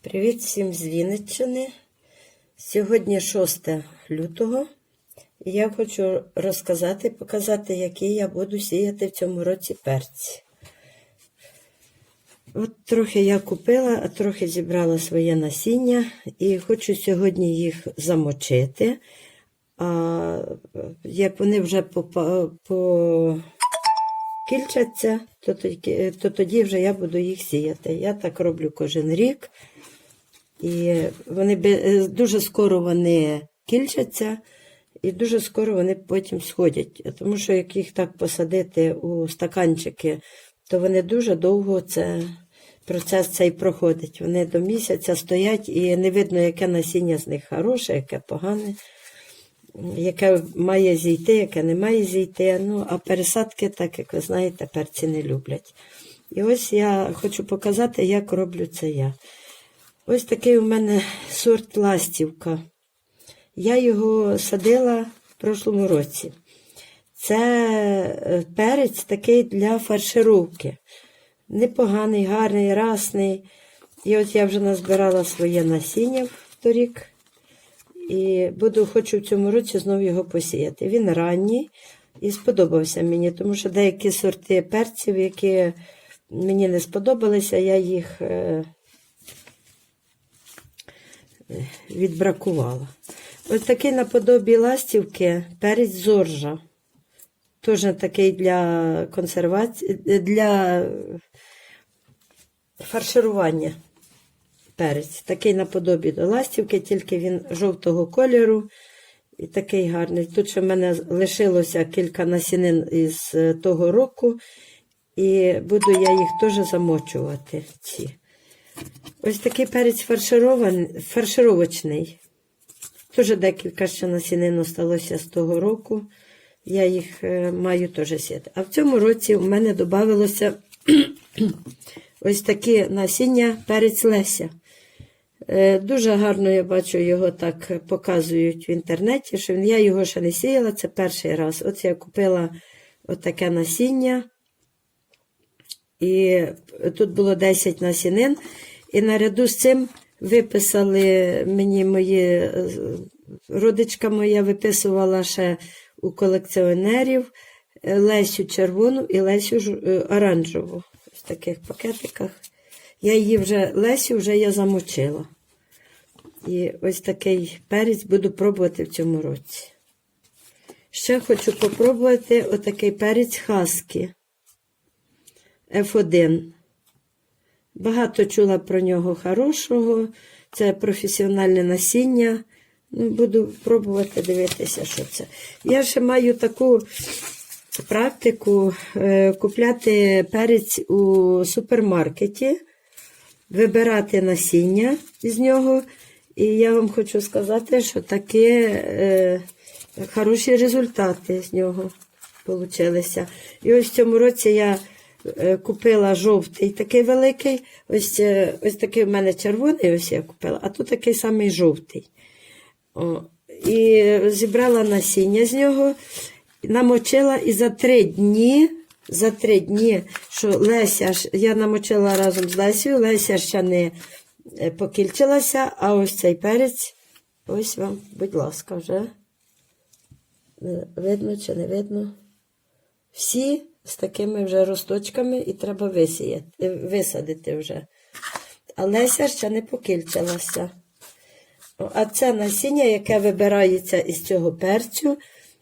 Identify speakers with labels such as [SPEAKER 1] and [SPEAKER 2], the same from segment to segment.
[SPEAKER 1] Привіт всім з Вінниччини. Сьогодні 6 лютого. І я хочу розказати, показати, які я буду сіяти в цьому році перці. От трохи я купила, а трохи зібрала своє насіння і хочу сьогодні їх замочити. А як вони вже попа- по кільчаться, то тоді, то тоді вже я буду їх сіяти. Я так роблю кожен рік. І вони е, дуже скоро вони кільчаться, і дуже скоро вони потім сходять. Тому що як їх так посадити у стаканчики, то вони дуже довго це, процес цей проходить. Вони до місяця стоять і не видно, яке насіння з них хороше, яке погане, яке має зійти, яке не має зійти. Ну, а пересадки, так як ви знаєте, перці не люблять. І ось я хочу показати, як роблю це я. Ось такий у мене сорт ластівка. Я його садила в прошлому році. Це е, перець такий для фаршировки. Непоганий, гарний, расний. І от я вже назбирала своє насіння в торік. І буду, хочу в цьому році знову його посіяти. Він ранній і сподобався мені, тому що деякі сорти перців, які мені не сподобалися, я їх е, відбракувала. Ось такий наподобі ластівки перець зоржа. Теж такий для консервації, для фарширування перець. Такий наподобі до ластівки, тільки він жовтого кольору і такий гарний. Тут ще в мене лишилося кілька насінин із е, того року, і буду я їх теж замочувати. ці. Ось такий перець фаршировочний. Теж декілька ще насінин осталося з того року. Я їх е, маю теж сіяти. А в цьому році у мене додавалося ось такі насіння перець Леся. Е, Дуже гарно я бачу, його так показують в інтернеті, що я його ще не сіяла, це перший раз. От я купила отаке насіння. І тут було 10 насінин. І наряду з цим виписали мені мої е, родичка моя виписувала ще у колекціонерів е, Лесю червону і Лесю оранжеву. В таких пакетиках. Я її вже Лесю вже я замочила. І ось такий перець буду пробувати в цьому році. Ще хочу попробувати отакий перець хаски. F1. Багато чула про нього хорошого. Це професіональне насіння. Ну, буду пробувати дивитися, що це. Я ще маю таку практику е, купляти перець у супермаркеті, вибирати насіння з нього. І я вам хочу сказати, що такі е, хороші результати з нього получилися. І ось в цьому році я е, купила жовтий такий великий. Ось, е, ось такий в мене червоний, ось я купила, а тут такий самий жовтий. О, і зібрала насіння з нього, намочила і за три дні, за три дні, що Леся, я намочила разом з Лесею, Леся ще не покільчилася, а ось цей перець, ось вам, будь ласка, вже. Е, Видно чи не видно? Всі з такими вже росточками і треба висіяти, е, висадити вже. А Леся ще не покільчилася. А це насіння, яке вибирається із цього перцю.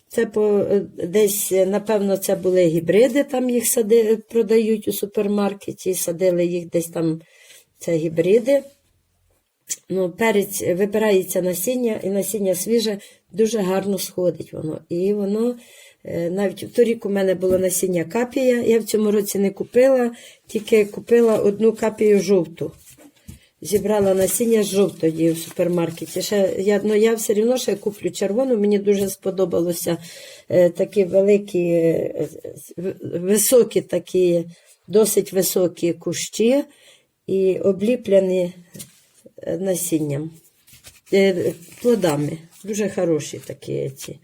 [SPEAKER 1] Це по, е, десь, е, напевно, це були гібриди, там їх сади, продають у супермаркеті, садили їх десь там, це гібриди. Ну, перець вибирається насіння, і насіння свіже, дуже гарно сходить воно. І воно е, навіть торік у мене було насіння капія. Я в цьому році не купила, тільки купила одну капію жовту. Зібрала насіння з жовтої в супермаркеті. Ще я, ну, я все одно ще куплю червону. Мені дуже сподобалося е, такі великі, е, високі такі, досить високі кущі і обліплені насінням, е, плодами. Дуже хороші такі ці.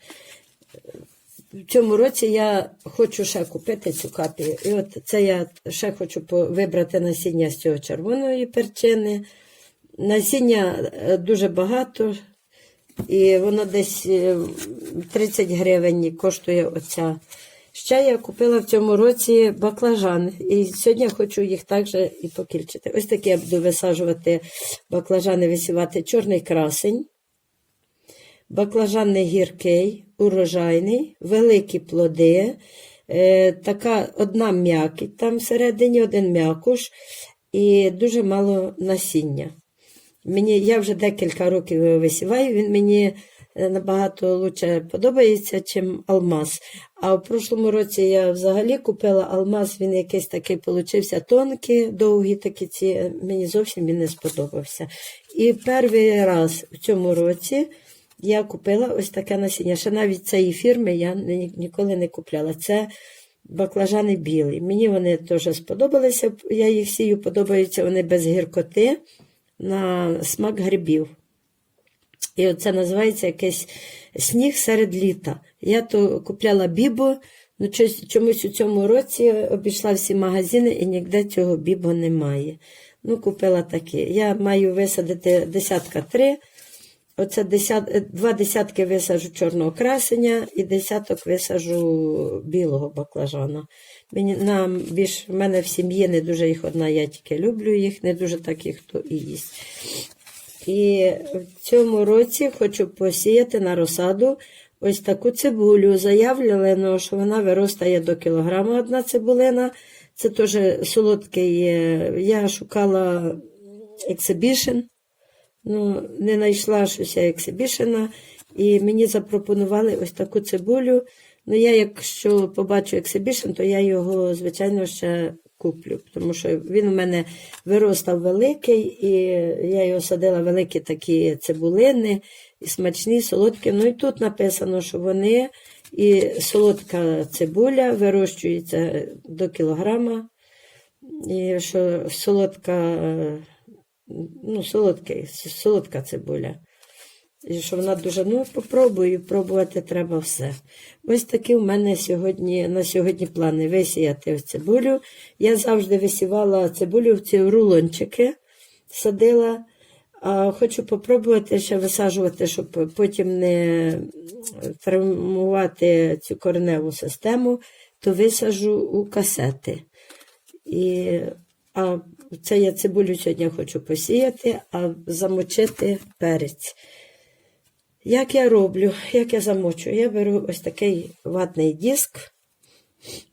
[SPEAKER 1] В цьому році я хочу ще купити цю капію. І от це я ще хочу вибрати насіння з цього червоної перчини Насіння е, дуже багато, і воно десь е, 30 гривень коштує оця. Ще я купила в цьому році баклажан. І сьогодні хочу їх також і покільчити. Ось такі я буду висаджувати баклажани, висівати чорний красень. Баклажан не гіркий, урожайний, великі плоди, е, така одна м'якіть там всередині, один м'якуш і дуже мало насіння. Мені, я вже декілька років його висіваю, він мені набагато лучше подобається, чим алмаз. А в прошлому році я взагалі купила алмаз, він якийсь такий получився тонкий, довгі такі ці, мені зовсім він не сподобався. І перший раз в цьому році я купила ось таке насіння. Ще навіть цієї фірми я ні- ніколи не купляла. Це баклажани білі. Мені вони теж сподобалися. Я їх сію, подобаються вони без гіркоти на смак грибів. І оце називається якийсь сніг серед літа. Я то купляла бібо, ну чомусь у цьому році обійшла всі магазини і ніде цього бібо немає. Ну, купила такі. Я маю висадити десятка три. Оце десят, е, два десятки висаджу чорного красення і десяток висаджу білого баклажана. Мені, нам більш, в мене в сім'ї не дуже їх одна, я тільки люблю їх, не дуже так їх хто і їсть. І в цьому році хочу посіяти на розсаду ось таку цибулю. Заявлено, що вона виростає до кілограма одна цибулина. Це теж солодкий. Я шукала ексибішн. Ну, не знайшла щось ексибішена, і мені запропонували ось таку цибулю. Ну, я, якщо побачу ексибішн, то я його, звичайно, ще куплю, тому що він у мене виростав великий, і я його садила великі такі цибулини, і смачні, солодкі. Ну і тут написано, що вони і солодка цибуля вирощується до кілограма, і що солодка ну, солодкий, солодка цибуля. І що вона дуже, ну, попробую, пробувати треба все. Ось такі в мене сьогодні, на сьогодні плани висіяти в цибулю. Я завжди висівала цибулю в ці рулончики, садила. А хочу попробувати ще висаджувати, щоб потім не травмувати цю кореневу систему, то висаджу у касети. І, а це я цибулю сьогодні хочу посіяти, а замочити перець. Як я роблю, як я замочу? Я беру ось такий ватний диск.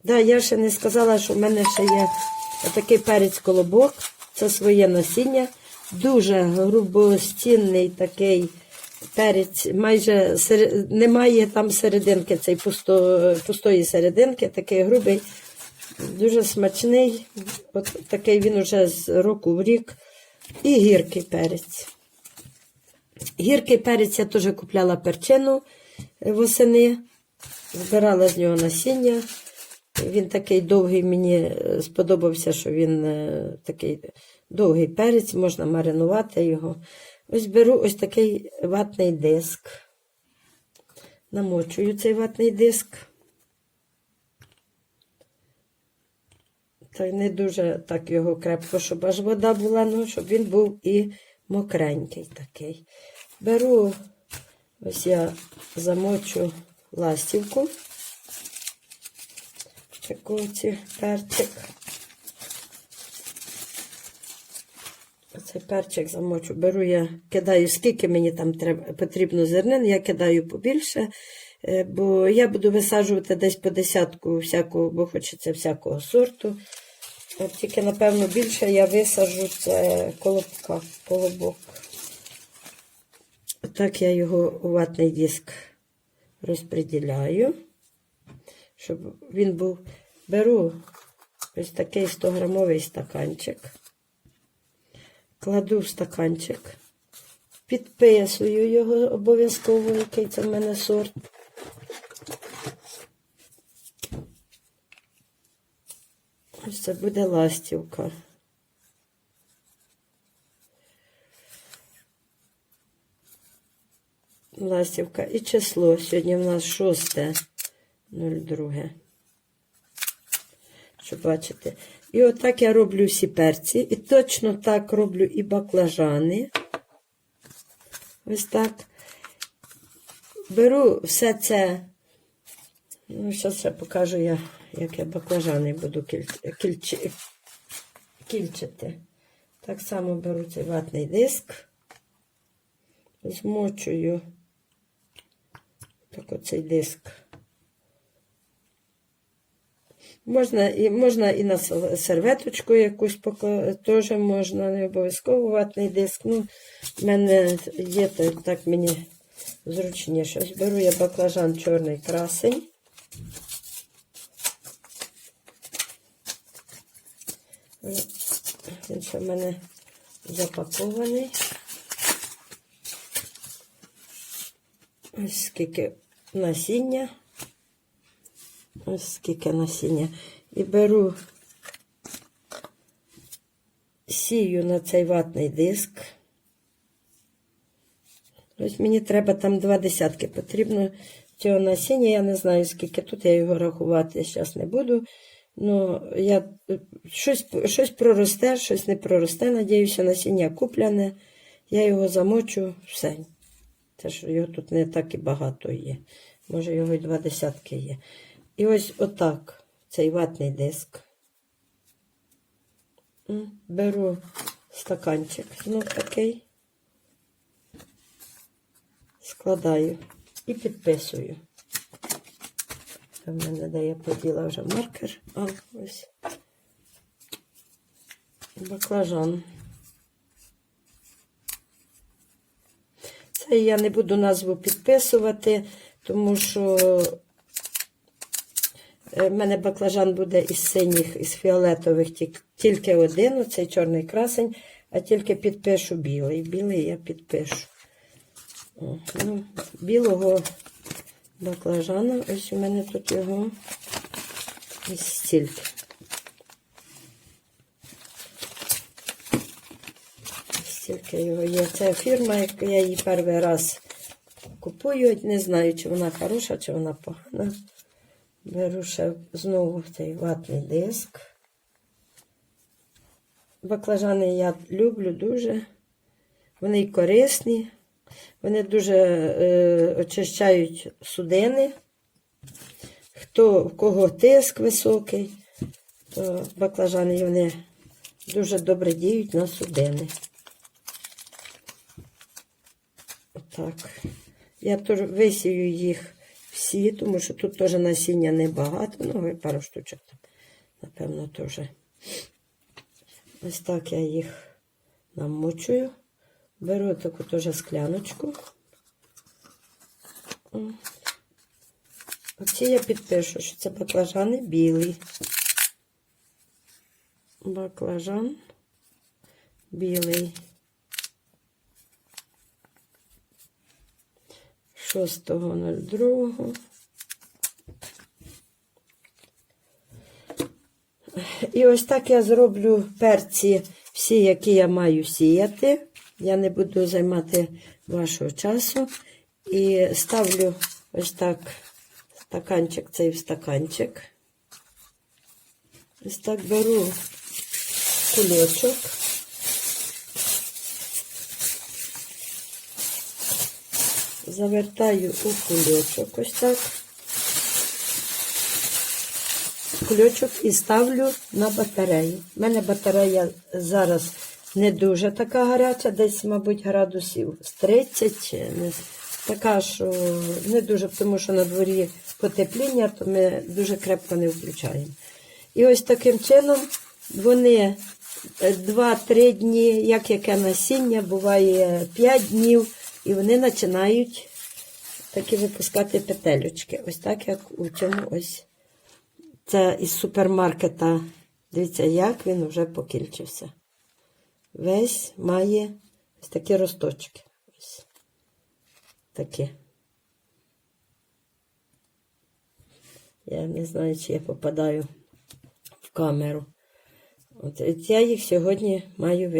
[SPEAKER 1] Да, я ще не сказала, що в мене ще є такий перець колобок. Це своє насіння. Дуже грубостінний такий перець. Майже сер- немає там серединки, цей пусто, пустої серединки, такий грубий, дуже смачний. От такий він уже з року в рік. І гіркий перець. Гіркий перець я теж купляла перчину е, восени, збирала з нього насіння. Він такий довгий, мені е, сподобався, що він е, такий довгий перець, можна маринувати його. Ось беру ось такий ватний диск. Намочую цей ватний диск. Та не дуже так його крепко, щоб аж вода була, ну, щоб він був і мокренький такий. Беру, ось я замочу ластівку. Таку ці перчик. Оцей перчик замочу. Беру я, кидаю, скільки мені там треба, потрібно зернин, я кидаю побільше, е, бо я буду висаджувати десь по десятку всякого, бо хочеться всякого сорту. От тільки, напевно, більше я висаджу це колобка, колобок. Так я його у ватний диск розподіляю, щоб він був. Беру ось такий 100-грамовий стаканчик, кладу в стаканчик, підписую його обов'язково, який це в мене сорт. Ось це буде ластівка. Ластівка. І число. Сьогодні в нас 6.02. щоб бачите. І отак я роблю всі перці. І точно так роблю і баклажани. Ось так. Беру все це. Ну, зараз ще покажу я, як я баклажани буду кіль- кільчи- кільчити. Так само беру цей ватний диск, змочую так оцей диск. Можна і, можна і на серветочку якусь теж можна, не обов'язково ватний диск. Ну, в мене є то так мені зручніше. Ось беру я баклажан чорний красень. Він ще в мене запакований. Ось скільки насіння. Ось скільки насіння. І беру, сію на цей ватний диск. Ось мені треба там два десятки. Потрібно цього насіння. Я не знаю, скільки тут я його рахувати зараз не буду. Ну, я, е, щось, щось проросте, щось не проросте. Надіюся, насіння купляне. Я його замочу, все. Це ж його тут не так і багато є. Може, його й два десятки є. І ось отак цей ватний диск. Беру стаканчик, знов такий, складаю і підписую. В мене де поділа вже маркер. А, ось. Баклажан. Я не буду назву підписувати, тому що е, в мене баклажан буде із синіх, із фіолетових тільки один, оцей чорний красень, а тільки підпишу білий. Білий я підпишу. Ну, білого баклажана, ось у мене тут його ось стільки. Є. Це фірма, яку я її перший раз купую. Не знаю, чи вона хороша, чи вона погана. Беру ще знову цей ватний диск. Баклажани я люблю дуже. Вони корисні. Вони дуже е, очищають судини. Хто, в кого тиск високий, то баклажани вони дуже добре діють на судини. Отак. Я теж висію їх всі, тому що тут теж насіння небагато. Ну, пару штучок напевно, теж. Ось так я їх намочую. Беру таку теж скляночку. Оці я підпишу, що це баклажани білі. Баклажан білий. 6.02. І ось так я зроблю перці всі, які я маю сіяти. Я не буду займати вашого часу. І ставлю ось так стаканчик цей в стаканчик. Ось так беру кульочок. Завертаю у кульочок ось так. Кульочок і ставлю на батарею. У мене батарея зараз не дуже така гаряча, десь, мабуть, градусів з 30. Не, така, що не дуже, тому що на дворі потепління, то ми дуже крепко не включаємо. І ось таким чином вони 2-3 дні, як яке насіння, буває 5 днів, і вони починають такі випускати петелючки. Ось так, як у цьому ось. Це із супермаркета. Дивіться, як він вже покільчився. Весь має ось такі росточки. Ось такі. Я не знаю, чи я попадаю в камеру. От, я їх сьогодні маю висіти.